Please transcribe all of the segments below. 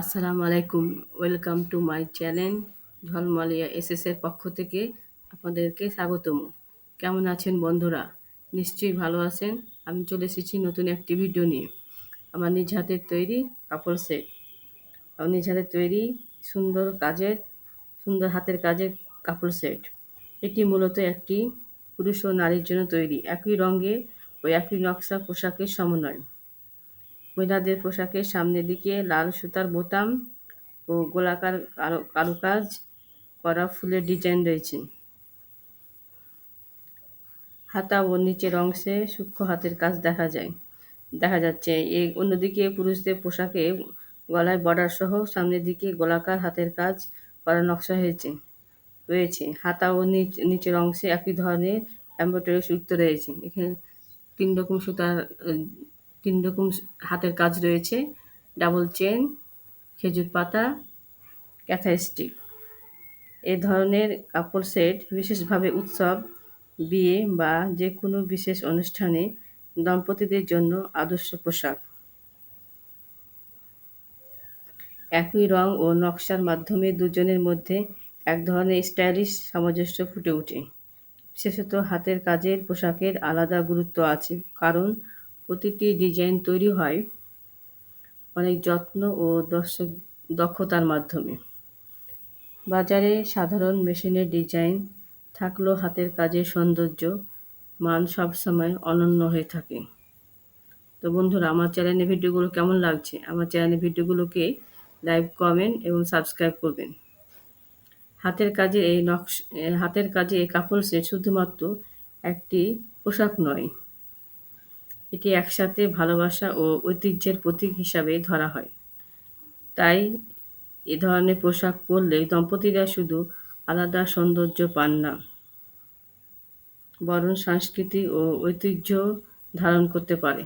আসসালামু আলাইকুম, welcome to my channel Jhalmalia SS এর পক্ষ থেকে আপনাদেরকে স্বাগতম। কেমন আছেন বন্ধুরা? নিশ্চয়ই ভালো আছেন। আমি চলে এসেছি নতুন একটি ভিডিও নিয়ে। আমার নিজ হাতের তৈরি কাপড় সেট। আমার নিজ হাতের তৈরি সুন্দর কাজের, সুন্দর হাতের কাজের কাপড় সেট। এটি মূলত একটি পুরুষ ও নারীর জন্য তৈরি। একই রঙে ও একই নকশা পোশাকের সমন্বয়। মহিলাদের পোশাকের সামনের দিকে লাল সুতার বোতাম ও গোলাকার কারু, কারুকাজ করা ফুলের ডিজাইন রয়েছে। হাতা ও নিচের অংশে সূক্ষ্ম হাতের কাজ দেখা যায়। দেখা যাচ্ছে এই অন্যদিকে পুরুষদের পোশাকে গলায় বর্ডার সহ সামনের দিকে গোলাকার হাতের কাজ করা নকশা হয়েছে, রয়েছে। হাতা ও নিচ, নিচের অংশে একই ধরনের এম্ব্রয়ডারি যুক্ত রয়েছে। এখানে তিন রকম সুতার তিন রকম হাতের কাজ রয়েছে। ডাবল চেন খেজুর পাতা ক্যাথা স্টিক এ ধরনের কাপড় সেট বিশেষভাবে উৎসব, বিয়ে বা যে কোনো বিশেষ অনুষ্ঠানে দম্পতিদের জন্য আদর্শ পোশাক। একই রং ও নকশার মাধ্যমে দুজনের মধ্যে এক ধরনের স্টাইলিশ সামঞ্জস্য ফুটে ওঠে। বিশেষত হাতের কাজের পোশাকের আলাদা গুরুত্ব আছে, কারণ প্রতিটি ডিজাইন তৈরি হয় অনেক যত্ন ও দর্শক দক্ষতার মাধ্যমে। বাজারে সাধারণ মেশিনের ডিজাইন থাকলেও হাতের কাজের সৌন্দর্য, মান সবসময় অনন্য হয়ে থাকে। তো বন্ধুরা, আমার চ্যানেলের ভিডিওগুলো কেমন লাগছে? আমার চ্যানেলের ভিডিওগুলোকে লাইক, কমেন্ট এবং সাবস্ক্রাইব করবেন। হাতের কাজে এই নকশ হাতের কাজে এই কাপড় সেট শুধুমাত্র একটি পোশাক নয় এটি একসাথে ভালোবাসা ও ঐতিহ্যের প্রতীক হিসাবে ধরা হয়। তাই এ ধরনের পোশাক পরলে দম্পতিরা শুধু আলাদা সৌন্দর্য পান না, বরং সংস্কৃতি ও ঐতিহ্য ধারণ করতে পারে।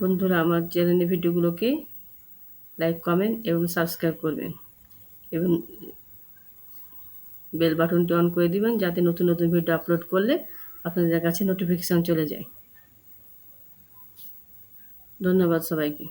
বন্ধুরা, আমার চ্যানেলের ভিডিওগুলোকে লাইক, কমেন্ট এবং সাবস্ক্রাইব করবেন এবং বেল বাটনটি অন করে দিবেন যাতে নতুন নতুন ভিডিও আপলোড করলে আপনাদের কাছে নোটিফিকেশান চলে যায়। ধন্যবাদ সবাইকে।